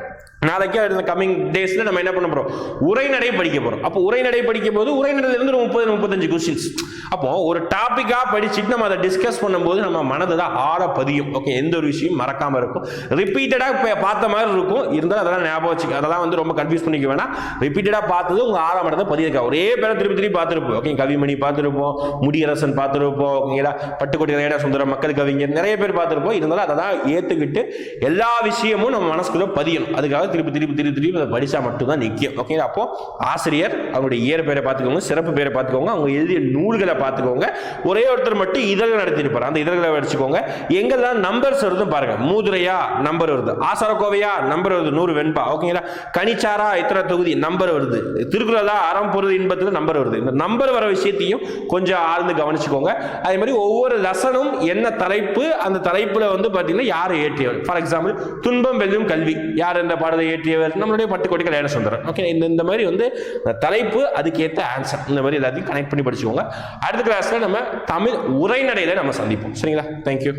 நாளைக்கு அடுத்த கம்மிங் டேஸ்ல நம்ம என்ன பண்ண போறோம்? உரைநடை படிக்க போறோம். அப்போ உரைநடை படிக்கும் போது உரைநடையில இருந்து முப்பது முப்பத்தஞ்சு கொஸ்டின்ஸ் அப்போ ஒரு டாபிக்கா படிச்சுட்டு நம்ம அதை டிஸ்கஸ் பண்ணும்போது நம்ம மனதை தான் ஆழ பதியும். ஓகே எந்த ஒரு விஷயம் மறக்காம இருக்கும். ரிப்பீட்டடா பார்த்த மாதிரி இருக்கும். இருந்தாலும் அதெல்லாம் ஞாபகம் வச்சுக்க அதெல்லாம் வந்து ரொம்ப கன்ஃபியூஸ் பண்ணிக்க வேணாம். ரிப்பீட்டடா பார்த்தது உங்க ஆழ மனதை பதியிருக்கா ஒரே பேரை திருப்பி திருப்பி பார்த்துருப்போம். ஓகே கவிமணி பார்த்துருப்போம். முடியரசன் பார்த்துருப்போம். ஓகேங்களா பட்டுக்கோட்டை ரேடா சுந்தரம் மக்கள் கவிஞர் நிறைய பேர் பார்த்துருப்போம். இருந்தாலும் அதை தான் ஏற்றுக்கிட்டு எல்லா விஷயமும் நம்ம மனசுக்குள்ள பதியணும். அதுக்காக திருப்பி திருப்பி திருப்பி திருப்பி அதை படித்தா மட்டும்தான் நிற்கும் ஓகேங்களா அப்போ ஆசிரியர் அவங்களுடைய இயற்பெயரை பேரை பார்த்துக்கோங்க சிறப்பு பேரை பார்த்துக்கோங்க அவங்க எழுதிய நூல்களை பார்த்துக்கோங்க. ஒரே ஒருத்தர் மட்டும் இதழ்கள் நடத்திருப்பார் அந்த இதழ்களை வச்சுக்கோங்க எங்கெல்லாம் நம்பர்ஸ் வருதுன்னு பாருங்க. மூதுரையா நம்பர் வருது. ஆசாரக்கோவையா நம்பர் வருது. நூறு வெண்பா. ஓகேங்களா கனிச்சாரா இத்தனை தொகுதி நம்பர் வருது. திருக்குறளா அறம் பொருள் இன்பத்தில் நம்பர் வருது. இந்த நம்பர் வர விஷயத்தையும் கொஞ்சம் ஆழ்ந்து கவனிச்சுக்கோங்க. அதே மாதிரி ஒவ்வொரு லெசனும் என்ன தலைப்பு? அந்த தலைப்பில் வந்து பார்த்தீங்கன்னா யார் ஏற்றியவர் ஃபார் எக்ஸாம்பிள் துன்பம் வெல்லும் கல்வி. யார் என்ற பாடல் ஏற்றியவர் நம்மளுடைய பட்டுக்கோட்டை கல்யாண சுந்தரம். ஓகே இந்த இந்த மாதிரி வந்து தலைப்பு அதுக்கேற்ற ஆன்சர் இந்த மாதிரி எல்லாத்தையும் கனெக்ட் பண்ணி படிச்சுக்கோங்க. அடுத்த கிளாஸ்ல நம்ம தமிழ் உரைநடையில நம்ம சந்திப்போம். சரிங்களா? தேங்க்யூ